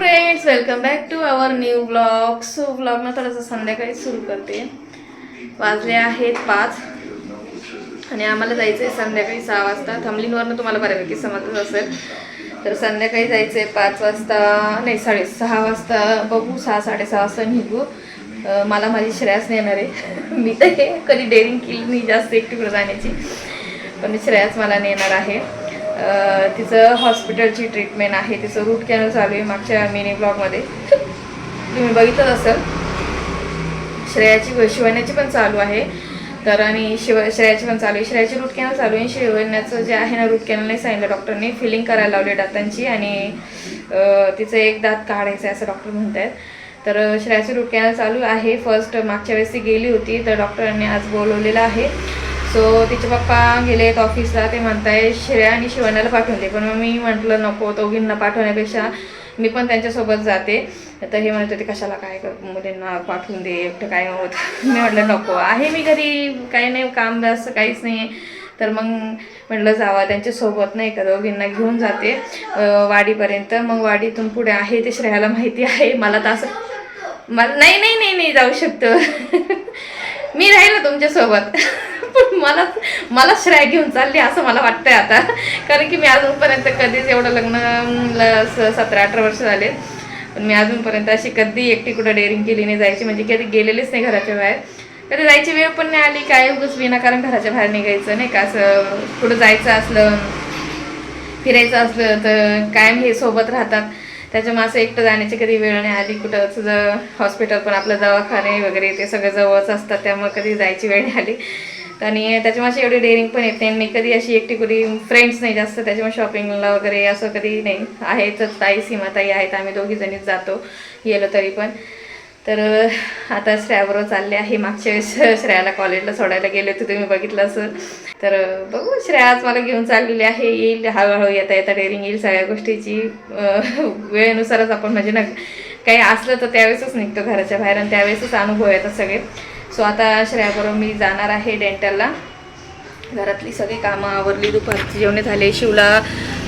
Friends welcome back to our new blog so blog ना थोडंसं संध्याकाळी सुरू करते. वाजले आहेत पाच. आणि आम्हाला जायचं आहे संध्याकाळी सहा वाजता. थमलींवरनं तुम्हाला बऱ्यापैकी समजत असेल. तर संध्याकाळी जायचं आहे पाच वाजता. नाही साडे सहा वाजता. बघू सहा साडेसहा वाजता निघू. मला माझी श्रेयास नेणार आहे. मी तर हे कधी डेअरिंग केली नाही जास्त एकटीकडे जाण्याची. पण श्रेयास मला नेणार आहे. तिचं हॉस्पिटलची ट्रीटमेंट आहे तिचं रूट कॅनल चालू आहे मागच्या मिनी ब्लॉगमध्ये तुम्ही बघितलंच असेल. श्रेयाची शिवण्याची पण चालू आहे. तर आणि शिव श्रेयाची पण चालू आहे. श्रेयाची रूट कॅनल चालू आहे. शिवण्याचं जे आहे ना रूट कॅनलने नाही सांगितलं डॉक्टरने फिलिंग करायला लावली दातांची आणि तिचं एक दात काढायचं आहे असं डॉक्टर म्हणत आहेत तर श्रेयाची रूट कॅनल चालू आहे. फर्स्ट मागच्या वेळेस ती गेली होती. तर डॉक्टरांनी आज बोलवलेलं आहे. सो तिचे पप्पा गेले आहेत ऑफिसला ते म्हणताय श्रेया आणि शिवण्याला पाठवले. पण मग मी म्हटलं नको दोघींना पाठवण्यापेक्षा मी पण त्यांच्यासोबत जाते. तर हे म्हणत होते कशाला काय कर मुलींना पाठवून दे एकटं काय होत? मी म्हटलं नको आहे मी घरी काही नाही काम जास्त काहीच नाही आहे तर मग म्हटलं जावा त्यांच्यासोबत नाही का दोघींना घेऊन जाते. वाडीपर्यंत. मग वाडीतून पुढे आहे ते श्रेयाला माहिती आहे. मला तर असं मला नाही नाही नाही नाही जाऊ शकतं. मी राहील तुमच्यासोबत. पण मला मला श्रेय घेऊन चालली असं मला वाटतंय आता. कारण की मी अजूनपर्यंत कधीच एवढं लग्न ल- सतरा अठरा वर्ष झाले. पण मी अजूनपर्यंत अशी कधी एकटी कुठं डेअरिंग केली नाही जायची म्हणजे कधी गेलेलीच नाही घराच्या बाहेर. कधी जायची वेळ पण नाही आली काय उगच विनाकारण घराच्या बाहेर निघायचं नाही का? असं कुठं जायचं असलं फिरायचं असलं तर कायम हे सोबत राहतात. त्याच्यामुळे असं एकटं जाण्याची कधी वेळ नाही आली. कुठं तुझं हॉस्पिटल पण आपलं दवाखाने वगैरे ते सगळं जवळच असतात त्यामुळे कधी जायची वेळ नाही आली. आणि त्याच्यामुळे अशी एवढी डेअरिंग पण येत नाही. मी कधी अशी एकटी कुठे फ्रेंड्स नाही जास्त त्याच्यामुळे शॉपिंगला वगैरे असं कधी नाही. आहेतच ताई सीमाताई आहेत. आम्ही दोघी जणीच जातो. गेलो तरी पण. तर आता श्रेयाबरोबर चालले आहे. मागच्या वेळेस श्रेयाला कॉलेजला सोडायला गेले होते. तुम्ही बघितलं असेल. तर बघू. श्रेयाच मला घेऊन चाललेली आहे. येईल हळूहळू येता येता डेअरिंग येईल. सगळ्या गोष्टीची वेळेनुसारच आपण म्हणजे ना काही असलं तर त्यावेळेसच निघतो घराच्या बाहेर आणि त्यावेळेसच अनुभव येतात सगळे. सो आता श्रेयाबरोबर मी जाणार आहे डेंटलला घरातली सगळी कामं आवरली. दुपारची जेवणे झाले. शिवला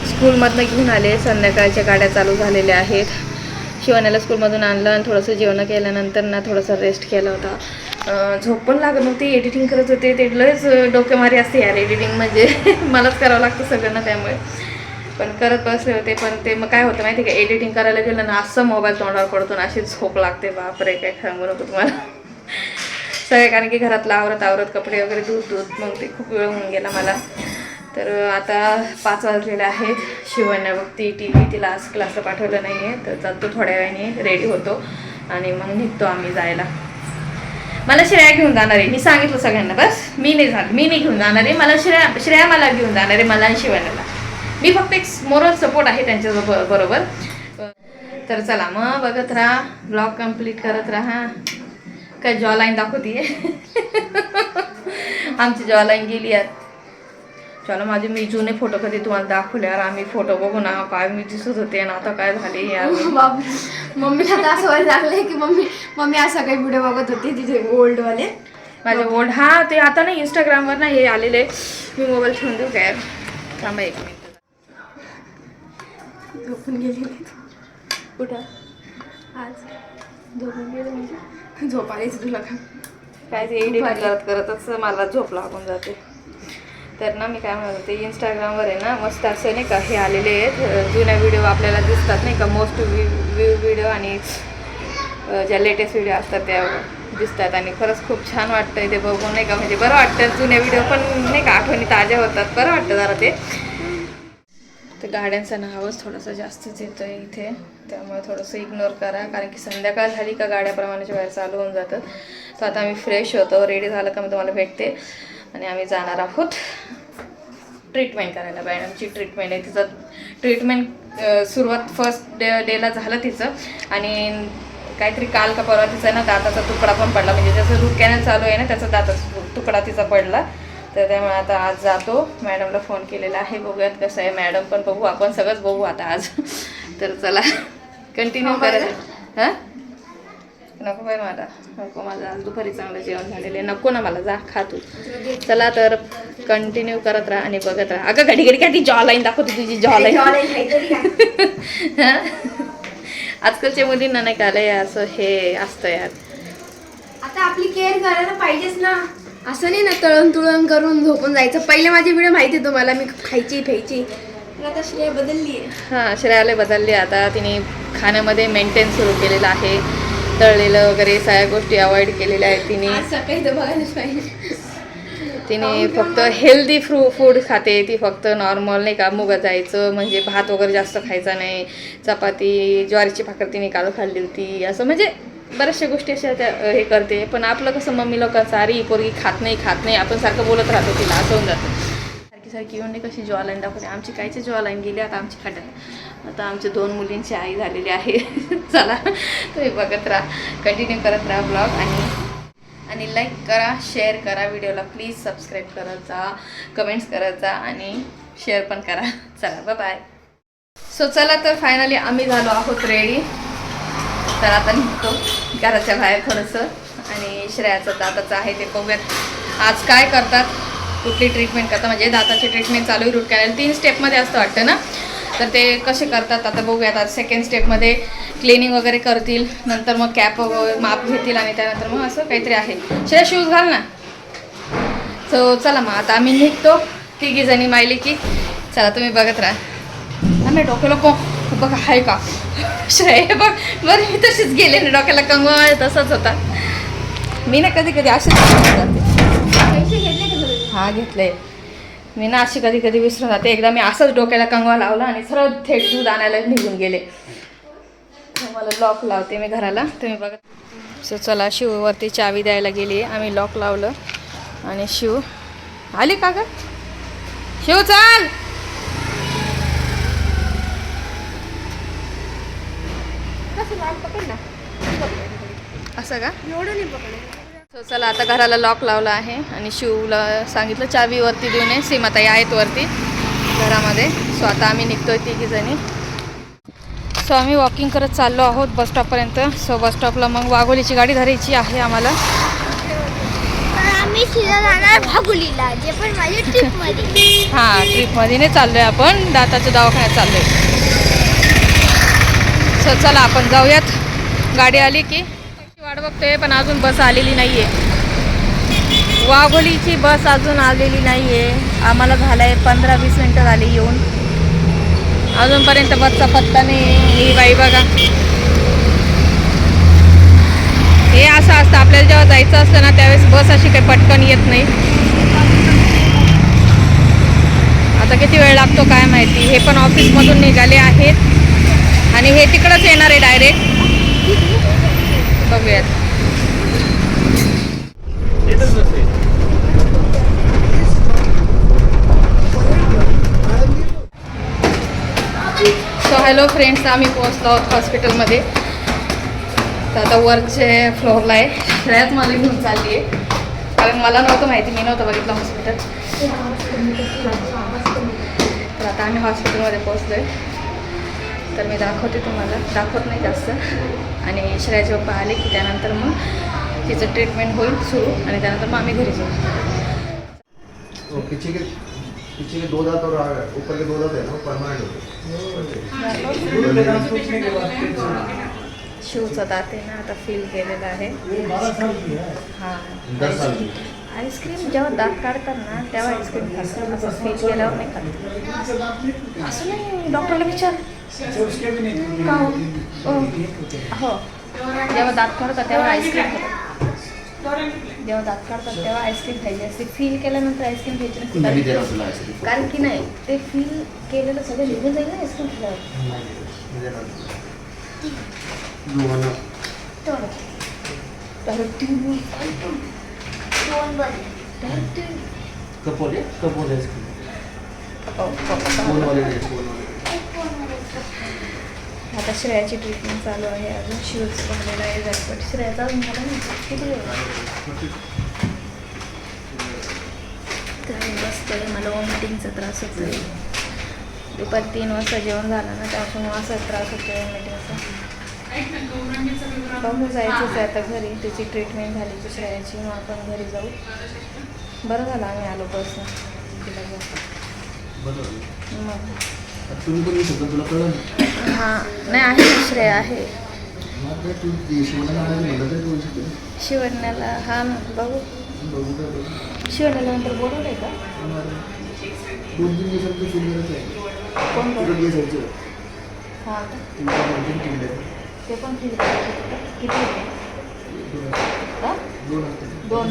स्कूलमधनं घेऊन आले. संध्याकाळच्या गाड्या चालू झालेल्या आहेत. शिवानाला स्कूलमधून आणलं आणि थोडंसं जेवण केल्यानंतर ना थोडासा रेस्ट केला होता. झोप पण लागत नव्हती एडिटिंग करत होते. ते लयच डोकेमारी असते यार एडिटिंग म्हणजे. मलाच करावं लागतं सगळ्यांना त्यामुळे. पण करत बसले होते पण ते मग काय होतं माहिती आहे का? एडिटिंग करायला गेलं ना असं मोबाईल तोंडावर पडतो ना अशी झोप लागते. बापरे काय सांगू नको तुम्हाला? सगळे कारण की घरातलं आवरत आवरत कपडे वगैरे धूत धूत मग ते खूप वेळ होऊन गेला मला. तर आता पाच वाजलेले आहेत. शिवण्या बघ ती टी व्ही तिला आज क्लासला पाठवलं नाही आहे तर चालतो थोड्या वेळाने रेडी होतो. आणि मग निघतो आम्ही जायला. मला श्रेया घेऊन जाणार आहे. मी सांगितलं सगळ्यांना बस. मी नाही जाणार. मी नाही घेऊन जाणार आहे. मला श्रेया श्रेया मला घेऊन जाणार आहे. मला आणि शिवण्याला मी फक्त एक मोरल सपोर्ट आहे त्यांच्या बरोबर. तर चला मग बघत राहा. ब्लॉग कंप्लीट करत राहा. काय जॉ लाईन दाखवतीये? आमची जॉ लाईन गेली आहेत चला माझे मी जुने फोटो कधी तुम्हाला दाखवले यार आम्ही फोटो बघू ना. काय मी दिसत होते आणि आता काय झाले यार? मम्मीला आता असं व्हायला लागलंय की मम्मी मम्मी असं काही व्हिडिओ बघत होती तिचे ओल्ड वाले माझे ओल्ड हा ते आता ना इंस्टाग्रामवर ना हे आलेले. मी मोबाईल ठेवून देऊ काय? थांबा एक मिनिट. झोपून गेली कुठं? आज झोपून गेले म्हणजे. झोप आलीच तुला काय ते करतच मला झोप लागून जाते. तर ना मी काय म्हणत होते इंस्टाग्रामवर आहे ना मस्त असे नाही का हे आलेले आहेत. जुन्या व्हिडिओ आपल्याला दिसतात नाही का मोस्ट व्ह्यू व्हिडिओ आणि ज्या लेटेस्ट व्हिडिओ असतात त्या दिसतात. आणि खरंच खूप छान वाटतं ते बघून नाही का म्हणजे बरं वाटतं जुन्या व्हिडिओ पण नाही का आठवणी ताज्या होतात. बरं वाटतं जरा ते. तर गाड्यांचा नावच थोडंसं जास्तच येतो आहे इथे. त्यामुळे थोडंसं इग्नोर करा कारण की संध्याकाळ झाली का गाड्याप्रमाणेच्या बाहेर चालू होऊन जातं. तर आता आम्ही फ्रेश होतो. रेडी झालं का मी तुम्हाला भेटते. आणि आम्ही जाणार आहोत ट्रीटमेंट करायला. मॅडमची ट्रीटमेंट आहे. तिचं ट्रीटमेंट सुरुवात फर्स्ट डे डेला झालं तिचं. आणि काहीतरी काल का परवा तिचा ना दाताचा तुकडा पण पडला. म्हणजे जसं रूट कॅनल चालू आहे ना त्याचा दाताचा तुकडा तिचा पडला. तर त्यामुळे आता आज जातो. मॅडमला फोन केलेला आहे. बघूयात कसं आहे. मॅडम पण बघू. आपण सगळंच बघू आता आज. तर चला कंटिन्यू करायचं हां? नको बाई मला. नको माझं. आज दुपारी चांगलं जेवण झालेलं आहे. नको ना मला. जा खा तू. चला तर कंटिन्यू करत राहा आणि बघत राहा. अगं घडी घडी काय ती जॉ लाईन दाखवते तुझी जॉ लाईन आजकालच्या मुलींना नाही का लय असं हे असतं यार. आता आपली केअर करायला पाहिजेच ना. असं नाही ना तळण तुळण करून झोपून जायचं. पहिले माझी व्हिडिओ माहिती आहे तुम्हाला. मी खायची फ्यायची पण आता श्रेय बदलली आहे. हां श्रेयाला बदलली आता तिने खाण्यामध्ये मेंटेन सुरू केलेलं आहे. तळलेलं वगैरे सगळ्या गोष्टी अवॉइड केलेल्या आहेत तिने. तिने फक्त हेल्दी फ्रू फूड खाते. ती फक्त नॉर्मल नाही का मुग जायचं म्हणजे भात वगैरे जास्त खायचा नाही. चपाती ज्वारीची भाकर तिने काल खाल्ली होती. असं म्हणजे बऱ्याचशा गोष्टी अशा त्या हे करते. पण आपलं कसं मम्मी लोकांचं अरे पोरगी खात नाही खात नाही. आपण सारखं बोलत राहतो तिला असं होऊन जातं. सारखी येऊन नाही कशी ज्वालाईन दाखवते आमची कायची ज्वालाईन गेली आता आमची खड्यात आता आमच्या दोन मुलींची आई झालेली आहे. चला तुम्ही बघत राहा. कंटिन्यू करत राहा ब्लॉग आणि आणि लाईक करा शेअर करा व्हिडिओला प्लीज सबस्क्राईब करत जा कमेंट्स करत जा आणि शेअर पण करा. चला बाय सो चला तर फायनली आम्ही झालो आहोत रेडी तर आता निघतो घराच्या बाहेर थोडंसं. आणि श्रेयाचं दादाचं आहे ते बघूयात आज काय करतात? कुठली ट्रीटमेंट करता? म्हणजे दाताची ट्रीटमेंट चालू आहे रूट कॅनल तीन स्टेपमध्ये असतं वाटतं ना? तर ते कसे करतात? आता बघूयात. आता सेकंड स्टेपमध्ये क्लिनिंग वगैरे करतील. नंतर मग कॅप माप घेतील आणि त्यानंतर मग असं काहीतरी आहे. श्रेया शूज घाल ना. सो चला मग. आता आम्ही निघतो. तिघी जणी मायली की. चला तुम्ही बघत राहा. आम्ही डोक्याला को बघा आहे का? श्रेय बघ. बरं मी तशीच गेले ना डोक्याला कंगवा तसाच होता. मी ना कधी कधी असेच जाते हा घेतलं. आहे हा घेतलंय मी ना अशी कधी कधी विसरून जाते. एकदा मी असंच डोक्याला कंगवा लावला आणि सरळ थेट दूध आणायला निघून गेले. मला लॉक लावते मी घराला. तुम्ही बघा. सो चला शिववरती चावी द्यायला गेली. आम्ही लॉक लावलं आणि शिव आली का ग? शिव चाल! कसं लाल पकड ना असं का? एवढं नाही पकडलं. सो चला आता घराला लॉक लावला आहे आणि शिवला सांगितलं चावी वरती देऊ नये सीमाताई आहेत वरती घरामध्ये. सो आता आम्ही निघतोय तिघी जणी. सो आम्ही वॉकिंग करत चाललो आहोत बस स्टॉपपर्यंत सो बस स्टॉपला मग वाघोलीची गाडी धरायची आहे आम्हाला. आम्ही जाणार भागुलीला जे पण माझ्या ट्रिपमध्ये हां ट्रिपमध्ये नाही चाललो आहे आपण. दाताच्या दवाखान्यात चाललो आहे सो चला आपण जाऊयात. गाडी आली की वाट बघतोय पण अजून बस आलेली नाही आहे वाघोलीची बस अजून आलेली नाही आहे आम्हाला झालं आहे पंधरा वीस मिनटं झाली येऊन. अजूनपर्यंत बसचा पत्ता नाही ही बाई बघा. हे असं असतं आपल्याला जेव्हा जायचं असतं ना त्यावेळेस बस अशी काही पटकन येत नाही. आता किती वेळ लागतो काय माहिती? हे पण ऑफिसमधून निघाले आहेत. आणि हे तिकडंच येणार आहे डायरेक्ट बघूयात. सो हॅलो फ्रेंड्स आम्ही पोहोचलो आहोत हॉस्पिटलमध्ये तर आता वरचे फ्लोअरला आहे श्रेयात मला घेऊन चालली आहे कारण मला नव्हतं माहिती मी नव्हतं बघितलं हॉस्पिटल तर आता आम्ही हॉस्पिटलमध्ये पोहोचलो आहे तर मी दाखवते तुम्हाला. दाखवत नाही जास्त. आणि श्रेयाचे पप्पा आले की त्यानंतर मग तिचं ट्रीटमेंट होईल सुरू आणि त्यानंतर मग आम्ही घरी जाऊ. वो पीछे के पीछे के दो दांत और आ- ऊपर के दो दांत है ना परमानेंट होते. शिवचा दात आहे ना आता फील केलेला आहे. हां. दस साल की आईस्क्रीम जेव्हा दात काढतात ना तेव्हा आईस्क्रीम खातात. असं फील केल्यावर नाही खात. असं नाही डॉक्टरला विचार. का हो? ओ, हो जेव्हा दात काढतात तेव्हा आईस्क्रीम जेव्हा दात काढतात तेव्हा आईस्क्रीम खायची असते. फील केल्यानंतर आईस्क्रीम खायची नहीं कारण- की नाही ते फील केलेलं सगळं निघून जाईल ना आईस्क्रीम खाल्ल्यावर. नहीं देना रोहना आता श्रेयाची ट्रीटमेंट चालू आहे अजून. शिवच झालेला आहे झटपट. श्रेयाचा अजून झाला नाही. किती? तर बसतोय? मला वॉमिटिंगचा त्रास होतो दुपारी तीन वाजता जेवण झालं ना त्यापासून असा त्रास होतो वॉमिटिंगचा बघू जायचंच आहे आता घरी. त्याची ट्रीटमेंट झाली की श्रेयाची. मग आपण घरी जाऊ. बरं झालं आम्ही आलो बसनं. तिला मग. तुम्ही पण येऊ शकता तुला कळलं ना हां नाही आहे श्रेय आहे. मग काय तू ते शिवण्याला आणायचं म्हणलं तरी तू येऊ शकते शिवण्याला हा बघू. बघू काय बघू शिवण्याला नंतर बोलवलं आहे का दोन तीन दिवसात तू सुंदरच आहे कोण तुला हां. तुमच्या दोन तीन किल्ले. ते पण. किती? दोन? दोन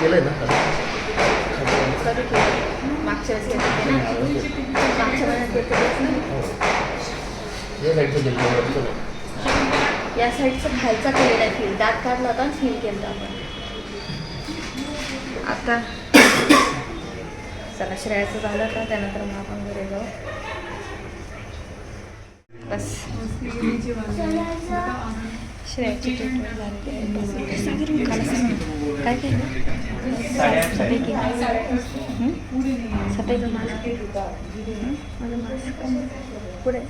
केलंय ना? कधी केलं? मागच्या वेळेस घेतलं ते ना? मागच्या महिन्यात घेतलं. या साईडचा खालचा केलेला आहे फील दात काढला होता आणि फील केलं आपण. आता चला श्रेयाचं झालं का त्यानंतर मग आपण घरी जाऊ. बस. श्रेयाची ट्रीटमेंट ना, काय केलं? पुढे.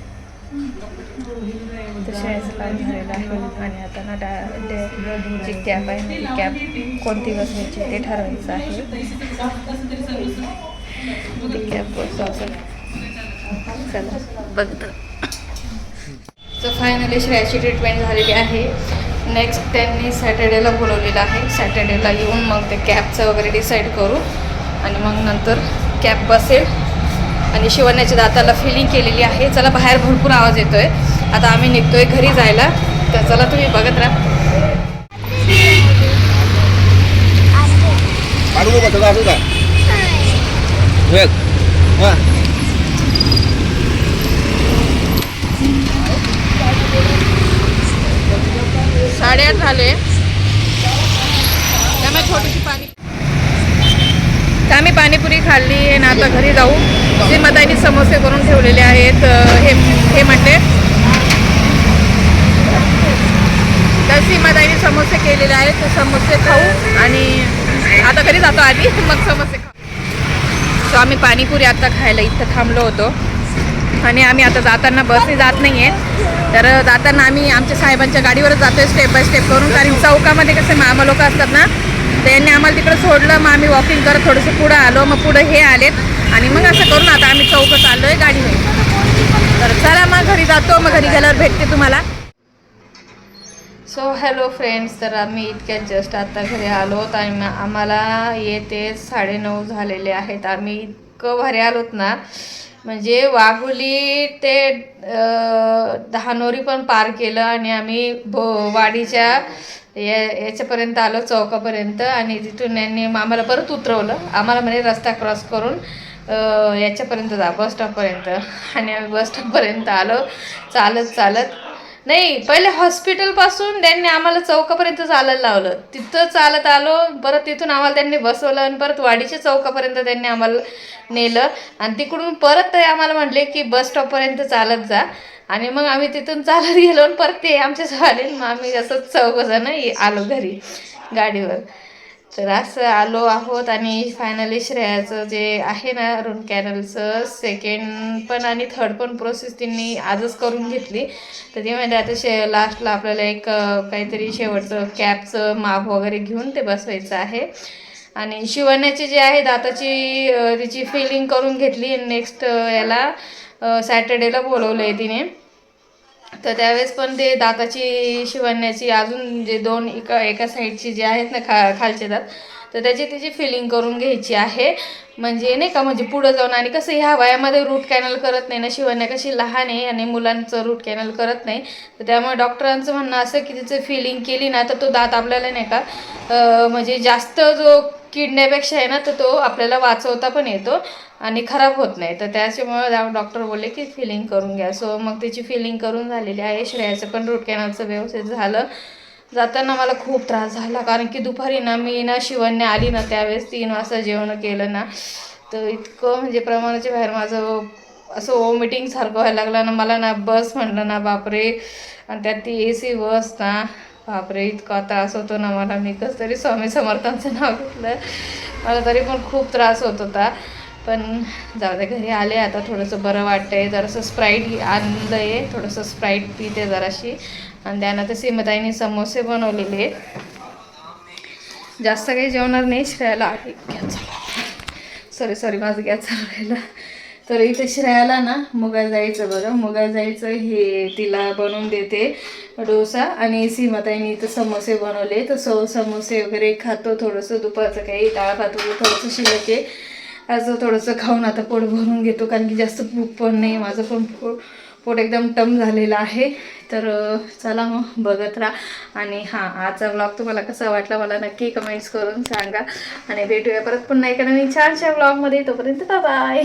तर शाळेचं काम झालेलं आहे. आणि आता ना डा जी कॅब आहे ती कॅब कोणती बसवायची ते ठरवायचं आहे. ती कॅब बसवायचं. चला. बघत सो फायनली श्रेयाची ट्रीटमेंट झालेली आहे. नेक्स्ट त्यांनी सॅटर्डेला बोलवलेलं आहे. सॅटर्डेला येऊन मग ते कॅबचं वगैरे डिसाईड करू. आणि मग नंतर कॅब बसेल. आणि शिवण्याच्या दाताला फिलिंग केलेली आहे. चला बाहेर भरपूर आवाज येतोय. आता आम्ही निघतोय घरी जायला. तर चला तुम्ही बघत राहा. का साडेआठ झाले. त्यामुळे थोडीशी पाणी तर आम्ही पाणीपुरी खाल्ली आणि आता घरी जाऊ. श्रीमताईने समोसे करून ठेवलेले आहेत. हे हे म्हणते तर श्रीमताईने समोसे केलेले आहेत. ते समोसे खाऊ आणि आता घरी जातो आधी. मग समोसे खाऊ. सो आम्ही पाणीपुरी आता खायला इथं थांबलो होतो. आणि आम्ही आता जाताना बसने जात नाही आहे तर जाताना आम्ही आमच्या साहेबांच्या गाडीवरच जातोय स्टेप बाय स्टेप करून. कारण चौकामध्ये कसे मामा लोक असतात ना त्यांनी आम्हाला तिकडं सोडलं. मग आम्ही वॉकिंग करत थोडंसं पुढं आलो. मग पुढं हे आलेत. आणि मग असं करून आता आम्ही चौकच आलो आहे गाडीवर. तर चला मग घरी जातो. मग घरी गेल्यावर भेटते तुम्हाला. सो हॅलो फ्रेंड्स तर आम्ही इतक्यात जस्ट आता घरी आलो आणि आम्हाला येते साडेनऊ झालेले आहेत. आम्ही इतकं भारी आलोत ना. म्हणजे वाघोली ते धानोरी पण पार केलं आणि आम्ही भो वाडीच्या या याच्यापर्यंत आलो चौकापर्यंत आणि तिथून यांनी आम्हाला परत उतरवलं. आम्हाला म्हणजे रस्ता क्रॉस करून याच्यापर्यंत जा बस स्टॉपपर्यंत. आणि आम्ही बस स्टॉपपर्यंत आलो. चालत चालत नाही पहिले हॉस्पिटलपासून त्यांनी आम्हाला चौकापर्यंत चालायला लावलं. तिथं चालत आलो परत तिथून आम्हाला त्यांनी बसवलं आणि परत वाडीच्या चौकापर्यंत त्यांनी आम्हाला नेलं. आणि तिकडून परत ते आम्हाला म्हटले की बस स्टॉपपर्यंत चालत जा. आणि मग आम्ही तिथून चालत गेलो आणि परत ते आमच्या आले मग आम्ही असं चौघजण आलो घरी गाडीवर. तर असं आलो आहोत आणि फायनली श्रेयाचं जे आहे ना रूट कॅनलचं सेकंड पण आणि थर्ड पण प्रोसेस त्यांनी आजच करून घेतली. तर ते म्हणजे आता शे लास्टला आपल्याला एक काहीतरी शेवटचं कॅपचं माप वगैरे घेऊन ते बसवायचं आहे. आणि शिवण्याची जी आहे दाताची तिची फिलिंग करून घेतली. नेक्स्ट याला सॅटर्डेला बोलवलं आहे तिने. तर त्यावेळेस पण ते दाताची शिवण्याची अजून जे दोन एका एका साईडची जे आहेत ना खा खालचे दात तर त्याची तिची फिलिंग करून घ्यायची आहे. म्हणजे नाही का म्हणजे पुढं जाऊन आणि कसं ह्या वयामध्ये रूट कॅनल करत नाही ना शिवण्या कशी लहान आहे आणि मुलांचं रूट कॅनल करत नाही. तर त्यामुळे डॉक्टरांचं म्हणणं असं की तिचं फिलिंग केली ना तर तो दात आपल्याला नाही का म्हणजे जास्त जो किडण्यापेक्षा आहे ना तर तो आपल्याला वाचवता पण येतो. आणि खराब होत नाही. तर त्याच्यामुळे डॉक्टर बोलले की फिलिंग करून घ्या. सो मग त्याची फिलिंग करून झालेली आहे. श्रेयाचं पण रूट कॅनलचं व्यवस्थित झालं. जाताना मला खूप त्रास झाला. कारण की दुपारी ना मी ना शिवण्या आली ना त्यावेळेस तीन वाजता जेवण केलं ना. तर इतकं म्हणजे प्रमाणाच्या बाहेर माझं असं वॉमिटिंग सारखं व्हायला लागलं ना. मला ना बस म्हणलं ना बापरे. आणि त्यात ती ए सी बस ना बापरे इतका त्रास होतो ना मला. मी कसं तरी स्वामी समर्थांचं नाव घेतलं. मला तरी पण खूप त्रास होत होता. पण जाऊ दे घरी आले आता थोडंसं बरं वाटतंय. जरासं स्प्राईट आणलं आहे थोडंसं स्प्राईट पिते जराशी. आणि त्यानंतर सीमताईने समोसे बनवलेले आहेत. जास्त काही जेवणार नाही श्रेयाला आहे गॅस सॉरी सॉरी माझं गॅस राहिला. तर इथे श्रेयाला ना मुगा जायचं बघा मुगा जायचं हे तिला बनवून देते डोसा. आणि सीमाताईने इथं समोसे बनवले. तर सो समोसे वगैरे खातो थोडंसं दुपारचं काही डाळ भात थोडंसं शिल्लक आहे. असं थोडंसं खाऊन आता पोट भरून घेतो कारण की जास्त भूक पण नाही माझं पण पो पोट एकदम टम झालेलं आहे. तर चला मग बघत राहा. आणि हां आजचा ब्लॉग तुम्हाला कसा वाटला मला नक्की कमेंट्स करून सांगा. आणि भेटूया परत पुन्हा एका नवीन छानशा ब्लॉगमध्ये तोपर्यंत बाय